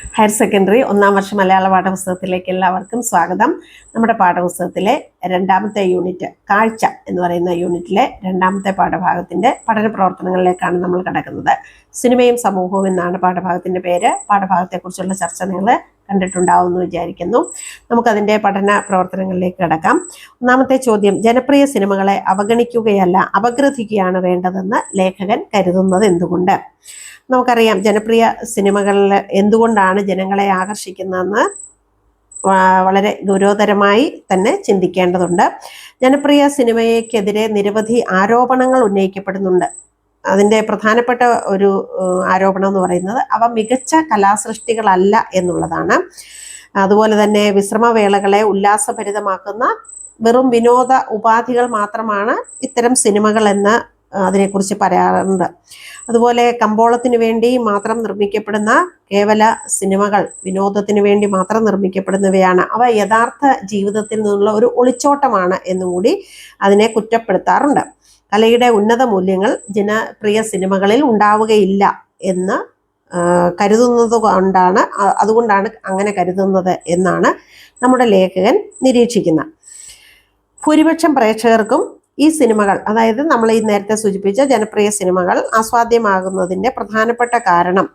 Higher secondary ഒന്നാം വർഷ മലയാള പാഠപുസ്തകത്തിലേക്ക് എല്ലാവർക്കും സ്വാഗതം. നമ്മുടെ പാഠപുസ്തകത്തിലെ രണ്ടാമത്തെ യൂണിറ്റ് കാഴ്ച എന്ന് പറയുന്ന യൂണിറ്റിലെ രണ്ടാമത്തെ പാഠഭാഗത്തിന്റെ പഠന പ്രവർത്തനങ്ങളിലേക്കാണ് നമ്മൾ കിടക്കുന്നത്. സിനിമയും സമൂഹവും എന്നാണ് പാഠഭാഗത്തിന്റെ പേര്. പാഠഭാഗത്തെക്കുറിച്ചുള്ള ചർച്ച നിങ്ങൾ കണ്ടിട്ടുണ്ടാവും എന്ന് വിചാരിക്കുന്നു. നമുക്കതിന്റെ പഠന പ്രവർത്തനങ്ങളിലേക്ക് കിടക്കാം. ഒന്നാമത്തെ ചോദ്യം ജനപ്രിയ സിനിമകളെ അവഗണിക്കുകയല്ല അപഗ്രഥിക്കുകയാണ് വേണ്ടതെന്ന് ലേഖകൻ കരുതുന്നത് എന്തുകൊണ്ട്? നമുക്കറിയാം ജനപ്രിയ സിനിമകളിൽ എന്തുകൊണ്ടാണ് ജനങ്ങളെ ആകർഷിക്കുന്നതെന്ന് വളരെ ഗൗരവതരമായി തന്നെ ചിന്തിക്കേണ്ടതുണ്ട്. ജനപ്രിയ സിനിമയ്ക്കെതിരെ നിരവധി ആരോപണങ്ങൾ ഉന്നയിക്കപ്പെടുന്നുണ്ട്. അതിന്റെ പ്രധാനപ്പെട്ട ഒരു ആരോപണം എന്ന് പറയുന്നത് അവ മികച്ച കലാസൃഷ്ടികളല്ല എന്നുള്ളതാണ്. അതുപോലെ തന്നെ വിശ്രമവേളകളെ ഉല്ലാസഭരിതമാക്കുന്ന വെറും വിനോദ ഉപാധികൾ മാത്രമാണ് ഇത്തരം സിനിമകൾ എന്ന് അതിനെക്കുറിച്ച് പറയാറുണ്ട്. അതുപോലെ കമ്പോളത്തിന് വേണ്ടി മാത്രം നിർമ്മിക്കപ്പെടുന്ന കേവല സിനിമകൾ വിനോദത്തിന് വേണ്ടി മാത്രം നിർമ്മിക്കപ്പെടുന്നവയാണ്. അവ യഥാർത്ഥ ജീവിതത്തിൽ നിന്നുള്ള ഒരു ഒളിച്ചോട്ടമാണ് എന്നുകൂടി അതിനെ കുറ്റപ്പെടുത്താറുണ്ട്. കലയുടെ ഉന്നത മൂല്യങ്ങൾ ജനപ്രിയ സിനിമകളിൽ ഉണ്ടാവുകയില്ല എന്ന് കരുതുന്നത് കൊണ്ടാണ് അതുകൊണ്ടാണ് അങ്ങനെ കരുതുന്നത് എന്നാണ് നമ്മുടെ ലേഖകൻ നിരീക്ഷിക്കുന്നത്. ഭൂരിപക്ഷം പ്രേക്ഷകർക്കും ഈ സിനിമകൾ അതായത് നമ്മൾ ഈ നേരത്തെ സൂചിപ്പിച്ച ജനപ്രിയ സിനിമകൾ ആസ്വാദ്യമാകുന്നതിന്റെ പ്രധാനപ്പെട്ട കാരണം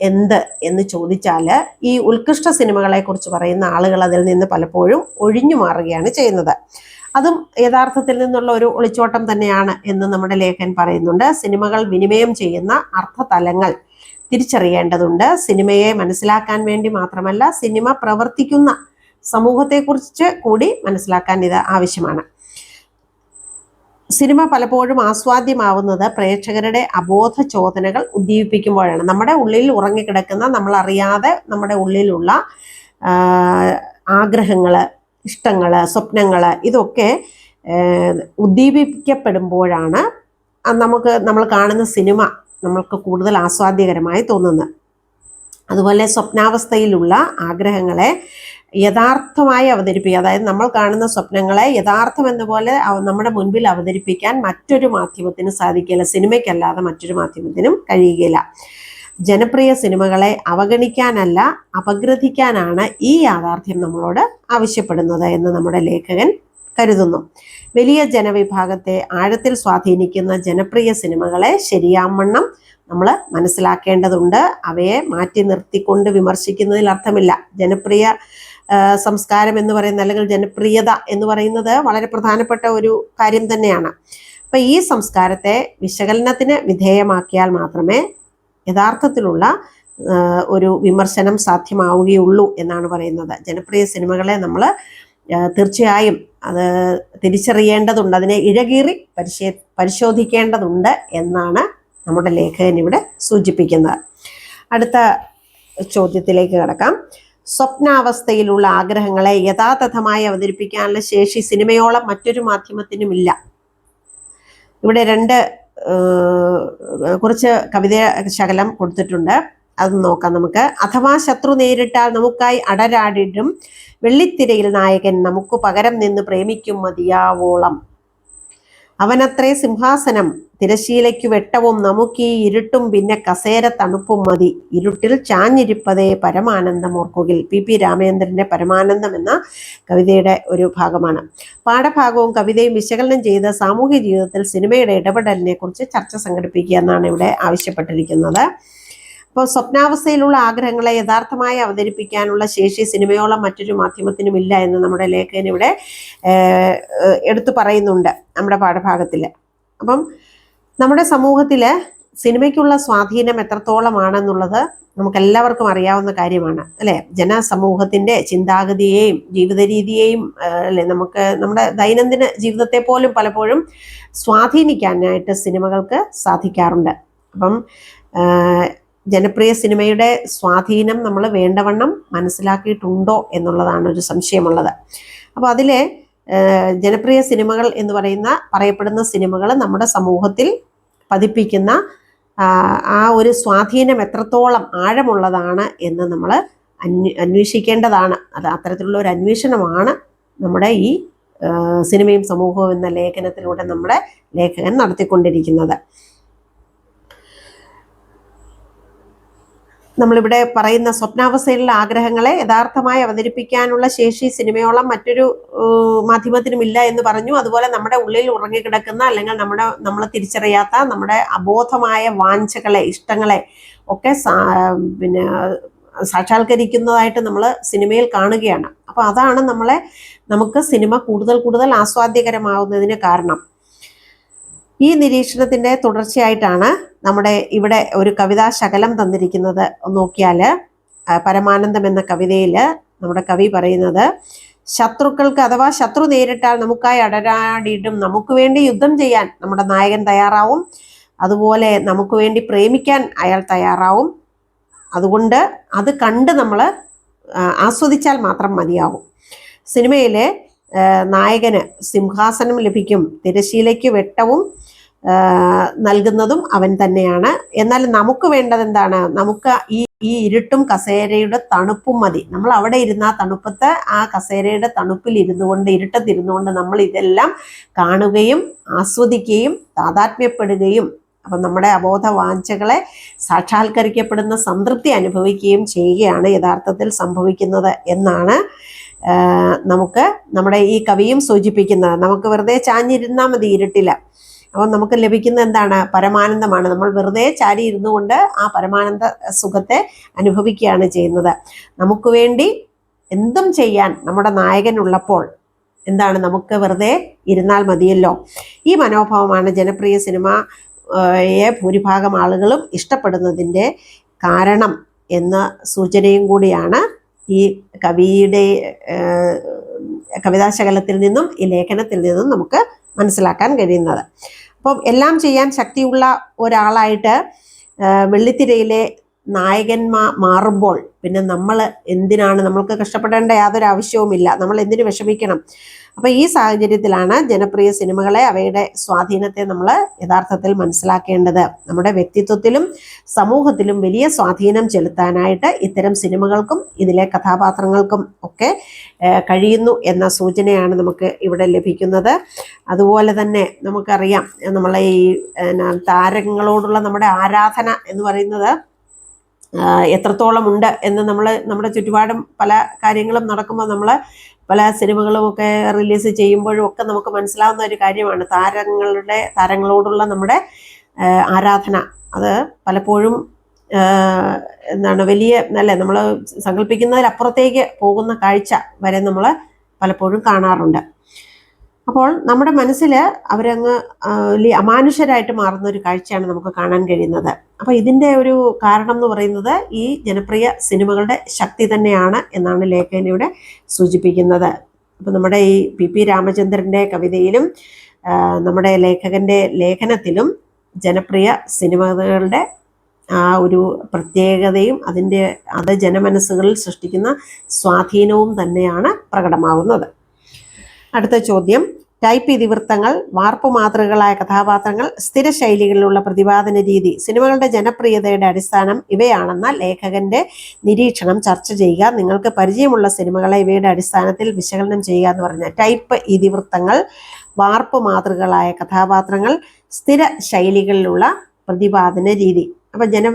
എന്ത് എന്ന് ചോദിച്ചാൽ ഈ ഉത്കൃഷ്ട സിനിമകളെക്കുറിച്ച് പറയുന്ന ആളുകൾ അതിൽ നിന്ന് പലപ്പോഴും ഒഴിഞ്ഞു മാറുകയാണ് ചെയ്യുന്നത്. അതും യഥാർത്ഥത്തിൽ നിന്നുള്ള ഒരു ഒളിച്ചോട്ടം തന്നെയാണ് എന്ന് നമ്മുടെ ലേഖൻ പറയുന്നുണ്ട്. സിനിമകൾ വിനിമയം ചെയ്യുന്ന അർത്ഥതലങ്ങൾ തിരിച്ചറിയേണ്ടതുണ്ട്. സിനിമയെ മനസ്സിലാക്കാൻ വേണ്ടി മാത്രമല്ല സിനിമ പ്രവർത്തിക്കുന്ന സമൂഹത്തെക്കുറിച്ച് കൂടി മനസ്സിലാക്കാൻ ഇത് ആവശ്യമാണ്. സിനിമ പലപ്പോഴും ആസ്വാദ്യമാവുന്നത് പ്രേക്ഷകരുടെ അബോധ ചോദനകൾ ഉദ്ദീപിപ്പിക്കുമ്പോഴാണ്. നമ്മുടെ ഉള്ളിൽ ഉറങ്ങിക്കിടക്കുന്ന നമ്മൾ അറിയാതെ നമ്മുടെ ഉള്ളിലുള്ള ആഗ്രഹങ്ങൾ ഇഷ്ടങ്ങൾ സ്വപ്നങ്ങൾ ഇതൊക്കെ ഉദ്ദീപിക്കപ്പെടുമ്പോഴാണ് നമുക്ക് നമ്മൾ കാണുന്ന സിനിമ നമ്മൾക്ക് കൂടുതൽ ആസ്വാദ്യകരമായി തോന്നുന്നത്. അതുപോലെ സ്വപ്നാവസ്ഥയിലുള്ള ആഗ്രഹങ്ങളെ യഥാർത്ഥമായി അവതരിപ്പിക്കുക. അതായത് നമ്മൾ കാണുന്ന സ്വപ്നങ്ങളെ യഥാർത്ഥം എന്ന പോലെ നമ്മുടെ മുൻപിൽ അവതരിപ്പിക്കാൻ മറ്റൊരു മാധ്യമത്തിന് സാധിക്കില്ല സിനിമയ്ക്കല്ലാതെ മറ്റൊരു മാധ്യമത്തിനും കഴിയുകയില്ല. ജനപ്രിയ സിനിമകളെ അവഗണിക്കാനല്ല അപഗ്രഥിക്കാനാണ് ഈ യാഥാർത്ഥ്യം നമ്മളോട് ആവശ്യപ്പെടുന്നത് എന്ന് നമ്മുടെ ലേഖകൻ കരുതുന്നു. വലിയ ജനവിഭാഗത്തെ ആഴത്തിൽ സ്വാധീനിക്കുന്ന ജനപ്രിയ സിനിമകളെ ശരിയാവണ്ണം നമ്മൾ മനസ്സിലാക്കേണ്ടതുണ്ട്. അവയെ മാറ്റി നിർത്തിക്കൊണ്ട് വിമർശിക്കുന്നതിൽ അർത്ഥമില്ല. ജനപ്രിയ സംസ്കാരം എന്ന് പറയുന്ന അല്ലെങ്കിൽ ജനപ്രിയത എന്ന് പറയുന്നത് വളരെ പ്രധാനപ്പെട്ട ഒരു കാര്യം തന്നെയാണ്. അപ്പം ഈ സംസ്കാരത്തെ വിശകലനത്തിന് വിധേയമാക്കിയാൽ മാത്രമേ യഥാർത്ഥത്തിലുള്ള ഒരു വിമർശനം സാധ്യമാവുകയുള്ളൂ എന്നാണ് പറയുന്നത്. ജനപ്രിയ സിനിമകളെ നമ്മൾ തീർച്ചയായും അത് തിരിച്ചറിയേണ്ടതുണ്ട്. അതിനെ ഇഴകീറി പരിശേ പരിശോധിക്കേണ്ടതുണ്ട് എന്നാണ് നമ്മുടെ ലേഖകൻ ഇവിടെ സൂചിപ്പിക്കുന്നത്. അടുത്ത ചോദ്യത്തിലേക്ക് കിടക്കാം. സ്വപ്നാവസ്ഥയിലുള്ള ആഗ്രഹങ്ങളെ യഥാതഥമായി അവതരിപ്പിക്കാനുള്ള ശേഷി സിനിമയോളം മറ്റൊരു മാധ്യമത്തിനുമില്ല. ഇവിടെ രണ്ട് കുറച്ച് കവിത ശകലം കൊടുത്തിട്ടുണ്ട്. അത് നോക്കാം നമുക്ക്. അഥവാ ശത്രു നേരിട്ടാൽ നമുക്കായി അടരാടിടും വെള്ളിത്തിരയിൽ നായകൻ നമുക്ക് പകരം നിന്ന് പ്രേമിക്കും മതിയാവോളം. അവനത്രേ സിംഹാസനം. തിരശീലയ്ക്കു വെട്ടവും നമുക്കീ ഇരുട്ടും പിന്നെ കസേര തണുപ്പും മതി. ഇരുട്ടിൽ ചാഞ്ഞിരിപ്പതേ പരമാനന്ദം ഓർക്കുകിൽ പി. പി. രാമചന്ദ്രന്റെ പരമാനന്ദം എന്ന കവിതയുടെ ഒരു ഭാഗമാണ്. പാഠഭാഗവും കവിതയും വിശകലനം ചെയ്ത് സാമൂഹ്യ ജീവിതത്തിൽ സിനിമയുടെ ഇടപെടലിനെ കുറിച്ച് ചർച്ച സംഘടിപ്പിക്കുക എന്നാണ് ഇവിടെ ആവശ്യപ്പെട്ടിരിക്കുന്നത്. അപ്പോൾ സ്വപ്നാവസ്ഥയിലുള്ള ആഗ്രഹങ്ങളെ യഥാർത്ഥമായി അവതരിപ്പിക്കാനുള്ള ശേഷി സിനിമയോളം മറ്റൊരു മാധ്യമത്തിനും ഇല്ല എന്ന് നമ്മുടെ ലേഖകൻ ഇവിടെ എടുത്തു പറയുന്നുണ്ട് നമ്മുടെ പാഠഭാഗത്തിൽ അപ്പം നമ്മുടെ സമൂഹത്തിൽ സിനിമയ്ക്കുള്ള സ്വാധീനം എത്രത്തോളമാണെന്നുള്ളത് നമുക്ക് എല്ലാവർക്കും അറിയാവുന്ന കാര്യമാണ്. അല്ലേ? ജനസമൂഹത്തിന്റെ ചിന്താഗതിയെയും ജീവിത രീതിയെയും അല്ലെ? നമുക്ക് നമ്മുടെ ദൈനംദിന ജീവിതത്തെ പോലും പലപ്പോഴും സ്വാധീനിക്കാനായിട്ട് സിനിമകൾക്ക് സാധിക്കാറുണ്ട്. അപ്പം ജനപ്രിയ സിനിമയുടെ സ്വാധീനം നമ്മൾ വേണ്ടവണ്ണം മനസ്സിലാക്കിയിട്ടുണ്ടോ എന്നുള്ളതാണ് ഒരു സംശയമുള്ളത്. അപ്പോൾ അതിലെ ജനപ്രിയ സിനിമകൾ എന്ന് പറയുന്ന പറയപ്പെടുന്ന സിനിമകൾ നമ്മുടെ സമൂഹത്തിൽ പതിപ്പിക്കുന്ന ആ, ഒരു സ്വാധീനം എത്രത്തോളം ആഴമുള്ളതാണ് എന്ന് നമ്മൾ അന്വ അന്വേഷിക്കേണ്ടതാണ്. അത് അത്തരത്തിലുള്ള ഒരു അന്വേഷണമാണ് നമ്മുടെ ഈ സിനിമയും സമൂഹവും എന്ന ലേഖനത്തിലൂടെ നമ്മുടെ ലേഖകൻ നടത്തിക്കൊണ്ടിരിക്കുന്നത്. നമ്മളിവിടെ പറയുന്ന സ്വപ്നാവസ്ഥയിലുള്ള ആഗ്രഹങ്ങളെ യഥാർത്ഥമായി അവതരിപ്പിക്കാനുള്ള ശേഷി സിനിമയോളം മറ്റൊരു മാധ്യമത്തിനുമില്ല എന്ന് പറഞ്ഞു. അതുപോലെ നമ്മുടെ ഉള്ളിൽ ഉറങ്ങിക്കിടക്കുന്ന അല്ലെങ്കിൽ നമ്മുടെ നമ്മൾ തിരിച്ചറിയാത്ത നമ്മുടെ അബോധമായ വാഞ്ചകളെ ഇഷ്ടങ്ങളെ ഒക്കെ പിന്നെ സാക്ഷാത്കരിക്കുന്നതായിട്ട് നമ്മൾ സിനിമയിൽ കാണുകയാണ്. അപ്പോൾ അതാണ് നമ്മളെ നമുക്ക് സിനിമ കൂടുതൽ കൂടുതൽ ആസ്വാദ്യകരമാവുന്നതിന് കാരണം. ഈ നിരീക്ഷണത്തിന്റെ തുടർച്ചയായിട്ടാണ് നമ്മുടെ ഇവിടെ ഒരു കവിതാ ശകലം തന്നിരിക്കുന്നത് നോക്കിയാൽ പരമാനന്ദം എന്ന കവിതയിൽ നമ്മുടെ കവി പറയുന്നത് ശത്രുക്കൾക്ക് അഥവാ ശത്രു നേരിട്ടാൽ നമുക്കായി അടരാടിയിട്ടും നമുക്ക് വേണ്ടി യുദ്ധം ചെയ്യാൻ നമ്മുടെ നായകൻ തയ്യാറാവും. അതുപോലെ നമുക്ക് വേണ്ടി പ്രേമിക്കാൻ അയാൾ തയ്യാറാവും. അതുകൊണ്ട് അത് കണ്ട് നമ്മൾ ആസ്വദിച്ചാൽ മാത്രം മതിയാവും. സിനിമയിലെ നായകന് സിംഹാസനം ലഭിക്കും തിരശീലയ്ക്ക് വെട്ടവും നൽകുന്നതും അവൻ തന്നെയാണ്. എന്നാൽ നമുക്ക് വേണ്ടത് എന്താണ്? നമുക്ക് ഈ ഈ ഇരുട്ടും കസേരയുടെ തണുപ്പും മതി. നമ്മൾ അവിടെ ഇരുന്ന ആ തണുപ്പത്ത് ആ കസേരയുടെ തണുപ്പിൽ ഇരുന്നു കൊണ്ട് ഇരുട്ടത്തിരുന്നു കൊണ്ട് നമ്മൾ ഇതെല്ലാം കാണുകയും ആസ്വദിക്കുകയും താതാത്മ്യപ്പെടുകയും അപ്പം നമ്മുടെ അബോധ വാഞ്ചകളെ സാക്ഷാത്കരിക്കപ്പെടുന്ന സംതൃപ്തി അനുഭവിക്കുകയും ചെയ്യുകയാണ് യഥാർത്ഥത്തിൽ സംഭവിക്കുന്നത് എന്നാണ് നമുക്ക് നമ്മുടെ ഈ കവിയും സൂചിപ്പിക്കുന്നത്. നമുക്ക് വെറുതെ ചാഞ്ഞിരുന്നാൽ മതി ഇരുട്ടില്ല അപ്പോൾ നമുക്ക് ലഭിക്കുന്ന എന്താണ്? പരമാനന്ദമാണ്. നമ്മൾ വെറുതെ ചാരി ഇരുന്നു കൊണ്ട് ആ പരമാനന്ദ സുഖത്തെ അനുഭവിക്കുകയാണ് ചെയ്യുന്നത്. നമുക്ക് വേണ്ടി എന്തും ചെയ്യാൻ നമ്മുടെ നായകനുള്ളപ്പോൾ എന്താണ്? നമുക്ക് വെറുതെ ഇരുന്നാൽ മതിയല്ലോ. ഈ മനോഭാവമാണ് ജനപ്രിയ സിനിമയെ ഭൂരിഭാഗം ആളുകളും ഇഷ്ടപ്പെടുന്നതിന്റെ കാരണം എന്ന സൂചനയും കൂടിയാണ് ഈ കവിയുടെ കവിതാശകലത്തിൽ നിന്നും ഈ ലേഖനത്തിൽ നിന്നും നമുക്ക് മനസ്സിലാക്കാൻ കഴിയുന്നത്. അപ്പം എല്ലാം ചെയ്യാൻ ശക്തിയുള്ള ഒരാളായിട്ട് വെള്ളിത്തിരയിലെ നായകന്മാ മാറുമ്പോൾ പിന്നെ നമ്മൾ എന്തിനാണ് നമ്മൾക്ക് കഷ്ടപ്പെടേണ്ട യാതൊരു ആവശ്യവുമില്ല. നമ്മൾ എന്തിനു വിഷമിക്കണം? അപ്പൊ ഈ സാഹചര്യത്തിലാണ് ജനപ്രിയ സിനിമകളെ അവയുടെ സ്വാധീനത്തെ നമ്മൾ യഥാർത്ഥത്തിൽ മനസ്സിലാക്കേണ്ടത്. നമ്മുടെ വ്യക്തിത്വത്തിലും സമൂഹത്തിലും വലിയ സ്വാധീനം ചെലുത്താനായിട്ട് ഇത്തരം സിനിമകൾക്കും ഇതിലെ കഥാപാത്രങ്ങൾക്കും ഒക്കെ കഴിയുന്നു എന്ന സൂചനയാണ് നമുക്ക് ഇവിടെ ലഭിക്കുന്നത്. അതുപോലെ തന്നെ നമുക്കറിയാം നമ്മളെ ഈ താരങ്ങളോടുള്ള നമ്മുടെ ആരാധന എന്ന് പറയുന്നത് എത്രത്തോളം ഉണ്ട് എന്ന് നമ്മൾ നമ്മുടെ ചുറ്റുപാടും പല കാര്യങ്ങളും നടക്കുമ്പോൾ നമ്മൾ പല സിനിമകളും ഒക്കെ റിലീസ് ചെയ്യുമ്പോഴും ഒക്കെ നമുക്ക് മനസ്സിലാവുന്ന ഒരു കാര്യമാണ് താരങ്ങളുടെ താരങ്ങളോടുള്ള നമ്മുടെ ആരാധന. അത് പലപ്പോഴും എന്താണ് വലിയ അല്ലേ നമ്മൾ സങ്കല്പിക്കുന്നതിലപ്പുറത്തേക്ക് പോകുന്ന കാഴ്ച വരെ നമ്മൾ പലപ്പോഴും കാണാറുണ്ട്. അപ്പോൾ നമ്മുടെ മനസ്സിൽ അവരങ്ങ് അമാനുഷരായിട്ട് മാറുന്ന ഒരു കാഴ്ചയാണ് നമുക്ക് കാണാൻ കഴിയുന്നത്. അപ്പോൾ ഇതിന്റെ ഒരു കാരണം എന്ന് പറയുന്നത് ഈ ജനപ്രിയ സിനിമകളുടെ ശക്തി തന്നെയാണ് എന്നാണ് ലേഖനയുടെ സൂചിപ്പിക്കുന്നത്. അപ്പോൾ നമ്മുടെ ഈ പി പി രാമചന്ദ്രന്റെ കവിതയിലും നമ്മുടെ ലേഖകന്റെ ലേഖനത്തിലും ജനപ്രിയ സിനിമകളുടെ ആ ഒരു പ്രത്യേകതയും അതിന്റെ അത് ജനമനസ്സുകളിൽ സൃഷ്ടിക്കുന്ന സ്വാധീനവും തന്നെയാണ് പ്രകടമാകുന്നത് അടുത്ത ചോദ്യം. ടൈപ്പ് ഇതിവൃത്തങ്ങൾ വാർപ്പ് മാതൃകകളായ കഥാപാത്രങ്ങൾ സ്ഥിര ശൈലികളിലുള്ള പ്രതിപാദന രീതി സിനിമകളുടെ ജനപ്രിയതയുടെ അടിസ്ഥാനം ഇവയാണെന്ന ലേഖകന്റെ നിരീക്ഷണം ചർച്ച ചെയ്യുക. നിങ്ങൾക്ക് പരിചയമുള്ള സിനിമകളെ ഇവയുടെ അടിസ്ഥാനത്തിൽ വിശകലനം ചെയ്യുക എന്ന് പറഞ്ഞ ടൈപ്പ് ഇതിവൃത്തങ്ങൾ വാർപ്പ് മാതൃകകളായ കഥാപാത്രങ്ങൾ സ്ഥിര ശൈലികളിലുള്ള പ്രതിപാദന രീതി. അപ്പൊ ജന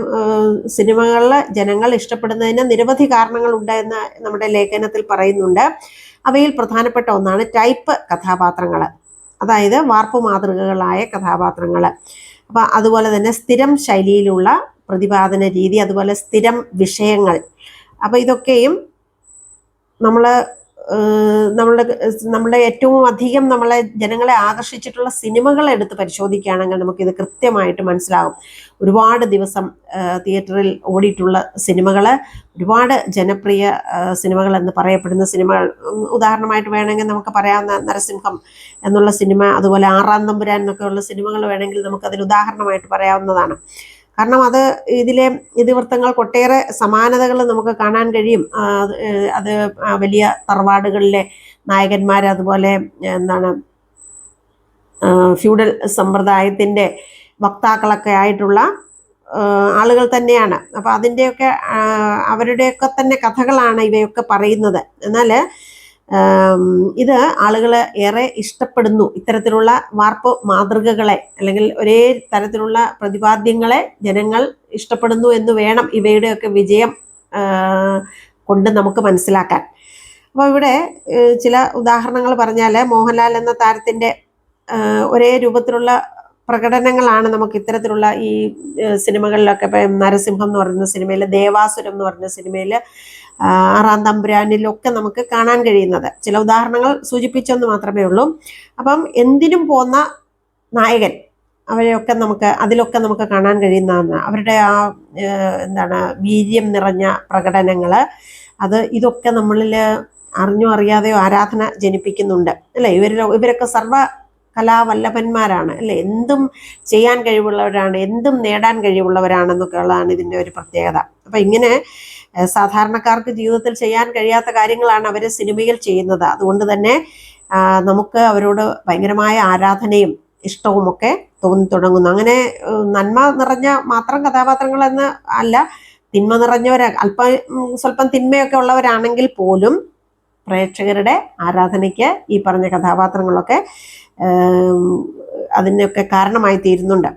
സിനിമകളിൽ ജനങ്ങൾ ഇഷ്ടപ്പെടുന്നതിന് നിരവധി കാരണങ്ങളുണ്ട് എന്ന് നമ്മുടെ ലേഖനത്തിൽ പറയുന്നുണ്ട്. അവയിൽ പ്രധാനപ്പെട്ട ഒന്നാണ് ടൈപ്പ് കഥാപാത്രങ്ങൾ അതായത് വാർപ്പ് മാതൃകകളായ കഥാപാത്രങ്ങൾ അപ്പം അതുപോലെ തന്നെ സ്ഥിരം ശൈലിയിലുള്ള പ്രതിപാദന രീതി അതുപോലെ സ്ഥിരം വിഷയങ്ങൾ. അപ്പം ഇതൊക്കെയും നമ്മൾ നമ്മളുടെ നമ്മുടെ ഏറ്റവും അധികം നമ്മളെ ജനങ്ങളെ ആകർഷിച്ചിട്ടുള്ള സിനിമകൾ എടുത്ത് പരിശോധിക്കുകയാണെങ്കിൽ നമുക്കിത് കൃത്യമായിട്ട് മനസ്സിലാകും. ഒരുപാട് ദിവസം തിയേറ്ററിൽ ഓടിയിട്ടുള്ള സിനിമകൾ ഒരുപാട് ജനപ്രിയ സിനിമകൾ എന്ന് പറയപ്പെടുന്ന സിനിമകൾ. ഉദാഹരണമായിട്ട് വേണമെങ്കിൽ നമുക്ക് പറയാവുന്ന നരസിംഹം എന്നുള്ള സിനിമ അതുപോലെ ആറാം തമ്പുരാൻ എന്നൊക്കെയുള്ള സിനിമകൾ വേണമെങ്കിൽ നമുക്കതിന് ഉദാഹരണമായിട്ട് പറയാവുന്നതാണ്. കാരണം അത് ഇതിലെ ഇതിവൃത്തങ്ങൾക്ക് ഒട്ടേറെ സമാനതകൾ നമുക്ക് കാണാൻ കഴിയും. അത്, വലിയ തറവാടുകളിലെ നായകന്മാർ അതുപോലെ എന്താണ് ഫ്യൂഡൽ സമ്പ്രദായത്തിന്റെ വക്താക്കളൊക്കെ ആയിട്ടുള്ള ആളുകൾ തന്നെയാണ്. അപ്പോൾ അതിന്റെയൊക്കെ അവരുടെയൊക്കെ തന്നെ കഥകളാണ് ഇവയൊക്കെ പറയുന്നത്. എന്നാൽ ഇത് ആളുകൾ ഏറെ ഇഷ്ടപ്പെടുന്നു. ഇത്തരത്തിലുള്ള വാർപ്പ് മാതൃകകളെ അല്ലെങ്കിൽ ഒരേ തരത്തിലുള്ള പ്രതിപാദ്യങ്ങളെ ജനങ്ങൾ ഇഷ്ടപ്പെടുന്നു എന്ന് വേണം ഇവയുടെയൊക്കെ വിജയം കൊണ്ട് നമുക്ക് മനസ്സിലാക്കാൻ. അപ്പോൾ ഇവിടെ ചില ഉദാഹരണങ്ങൾ പറഞ്ഞാൽ മോഹൻലാൽ എന്ന താരത്തിന്റെ ഒരേ രൂപത്തിലുള്ള പ്രകടനങ്ങളാണ് നമുക്ക് ഇത്തരത്തിലുള്ള ഈ സിനിമകളിലൊക്കെ ഇപ്പം നരസിംഹം എന്ന് പറയുന്ന സിനിമയിൽ ദേവാസുരം എന്ന് പറഞ്ഞ സിനിമയിൽ ആറാം തമ്പുരാനിലൊക്കെ നമുക്ക് കാണാൻ കഴിയുന്നത്. ചില ഉദാഹരണങ്ങൾ സൂചിപ്പിച്ചെന്ന് മാത്രമേ ഉള്ളൂ. അപ്പം എന്തിനും പോന്ന നായകൻ അവരെയൊക്കെ നമുക്ക് അതിലൊക്കെ നമുക്ക് കാണാൻ കഴിയുന്നതാണ്. അവരുടെ ആ എന്താണ് വീര്യം നിറഞ്ഞ പ്രകടനങ്ങൾ അത് ഇതൊക്കെ നമ്മളിൽ അറിഞ്ഞോ അറിയാതെയോ ആരാധന ജനിപ്പിക്കുന്നുണ്ട്. അല്ലേ? ഇവരിൽ ഇവരൊക്കെ സർവ കലാവല്ലഭന്മാരാണ്. അല്ലെ? എന്തും ചെയ്യാൻ കഴിവുള്ളവരാണ് എന്തും നേടാൻ കഴിവുള്ളവരാണെന്നൊക്കെ ഉള്ളതാണ് ഇതിന്റെ ഒരു പ്രത്യേകത. അപ്പം ഇങ്ങനെ സാധാരണക്കാർക്ക് ജീവിതത്തിൽ ചെയ്യാൻ കഴിയാത്ത കാര്യങ്ങളാണ് അവർ സിനിമയിൽ ചെയ്യുന്നത്. അതുകൊണ്ട് തന്നെ നമുക്ക് അവരോട് ഭയങ്കരമായ ആരാധനയും ഇഷ്ടവുമൊക്കെ തോന്നി തുടങ്ങുന്നു. അങ്ങനെ നന്മ നിറഞ്ഞ മാത്രം കഥാപാത്രങ്ങളെന്ന് അല്ല തിന്മ നിറഞ്ഞവർ അല്പം സ്വല്പം തിന്മയൊക്കെ ഉള്ളവരാണെങ്കിൽ പോലും പ്രേക്ഷകരുടെ ആരാധനയ്ക്ക് ഈ പറഞ്ഞ കഥാപാത്രങ്ങളൊക്കെ അതിനൊക്കെ കാരണമായി തീരുന്നുണ്ട്.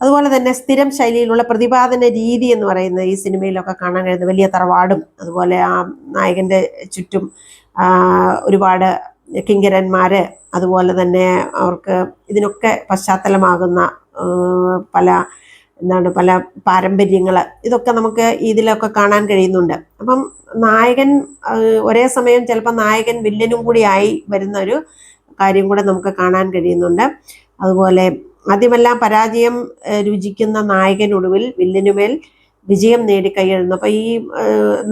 അതുപോലെ തന്നെ സ്ഥിരം ശൈലിയിലുള്ള പ്രതിപാദന രീതി എന്ന് പറയുന്നത് ഈ സിനിമയിലൊക്കെ കാണാൻ കഴിയുന്ന വലിയ തറവാടും അതുപോലെ ആ നായകന്റെ ചുറ്റും ഒരുപാട് കിങ്കരന്മാര് അതുപോലെ തന്നെ അവർക്ക് ഇതിനൊക്കെ പശ്ചാത്തലമാകുന്ന പല എന്താണ് പല പാരമ്പര്യങ്ങൾ ഇതൊക്കെ നമുക്ക് ഇതിലൊക്കെ കാണാൻ കഴിയുന്നുണ്ട്. അപ്പം നായകൻ ഒരേ സമയം ചിലപ്പോൾ നായകൻ വില്ലനും കൂടി ആയി വരുന്ന ഒരു കാര്യം കൂടെ നമുക്ക് കാണാൻ കഴിയുന്നുണ്ട്. അതുപോലെ ആദ്യമെല്ലാം പരാജയം രുചിക്കുന്ന രുചിക്കുന്ന നായകനൊടുവിൽ വില്ലനുമേൽ വിജയം നേടി കൈയെഴുതുന്നു. അപ്പോൾ ഈ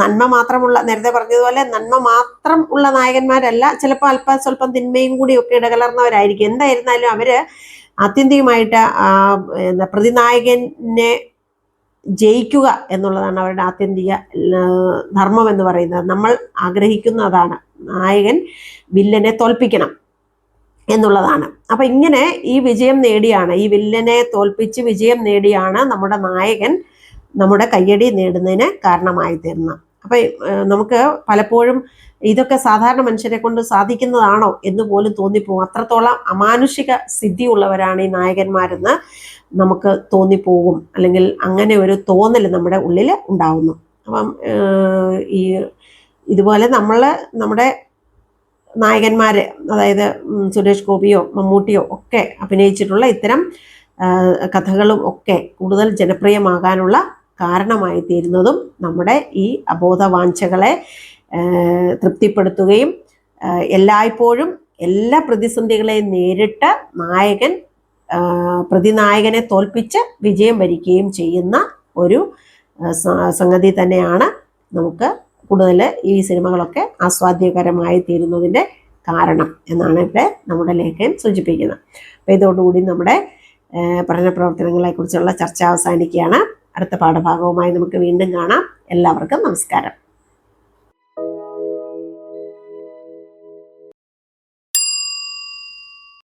നന്മ മാത്രമുള്ള നേരത്തെ പറഞ്ഞതുപോലെ നന്മ മാത്രം ഉള്ള നായകന്മാരല്ല ചിലപ്പോൾ അല്പം സ്വല്പം തിന്മയും കൂടി ഒക്കെ ഇടകലർന്നവരായിരിക്കും. എന്തായിരുന്നാലും അവർ ആത്യന്തികമായിട്ട് എന്താ പ്രതിനായകനെ ജയിക്കുക എന്നുള്ളതാണ് അവരുടെ ആത്യന്തിക ധർമ്മം എന്ന് പറയുന്നത്. നമ്മൾ ആഗ്രഹിക്കുന്നതാണ് നായകൻ വില്ലനെ തോൽപ്പിക്കണം എന്നുള്ളതാണ്. അപ്പൊ ഇങ്ങനെ ഈ വിജയം നേടിയാണ് ഈ വില്ലനെ തോൽപ്പിച്ച് വിജയം നേടിയാണ് നമ്മുടെ നായകൻ നമ്മുടെ കയ്യടി നേടുന്നതിന് കാരണമായി തീർന്നത് അപ്പൊ നമുക്ക് പലപ്പോഴും ഇതൊക്കെ സാധാരണ മനുഷ്യരെ കൊണ്ട് സാധിക്കുന്നതാണോ എന്ന് പോലും തോന്നിപ്പോകും അത്രത്തോളം അമാനുഷിക സിദ്ധിയുള്ളവരാണ് ഈ നായകന്മാരെന്ന് നമുക്ക് തോന്നിപ്പോകും. അല്ലെങ്കിൽ അങ്ങനെ ഒരു തോന്നൽ നമ്മുടെ ഉള്ളിൽ ഉണ്ടാവുന്നു. അപ്പം ഈ ഇതുപോലെ നമ്മൾ നമ്മുടെ നായകന്മാർ അതായത് സുരേഷ് ഗോപിയോ മമ്മൂട്ടിയോ ഒക്കെ അഭിനയിച്ചിട്ടുള്ള ഇത്തരം കഥകളും ഒക്കെ കൂടുതൽ ജനപ്രിയമാകാനുള്ള കാരണമായി തീരുന്നതും നമ്മുടെ ഈ അബോധവാഞ്ചകളെ തൃപ്തിപ്പെടുത്തുകയും എല്ലായ്പ്പോഴും എല്ലാ പ്രതിസന്ധികളെയും നേരിട്ട് നായകൻ പ്രതിനായകനെ തോൽപ്പിച്ച് വിജയം വരിക്കുകയും ചെയ്യുന്ന ഒരു സംഗതി തന്നെയാണ് നമുക്ക് കൂടുതൽ ഈ സിനിമകളൊക്കെ ആസ്വാദ്യകരമായി തീരുന്നതിന്റെ കാരണം എന്നാണ് ഇവിടെ നമ്മുടെ ലേഖകൻ സൂചിപ്പിക്കുന്നത്. അപ്പോൾ ഇതോടുകൂടി നമ്മുടെ പഠന പ്രവർത്തനങ്ങളെക്കുറിച്ചുള്ള ചർച്ച അവസാനിക്കുകയാണ്. അടുത്ത പാഠഭാഗവുമായി നമുക്ക് വീണ്ടും കാണാം. എല്ലാവർക്കും നമസ്കാരം.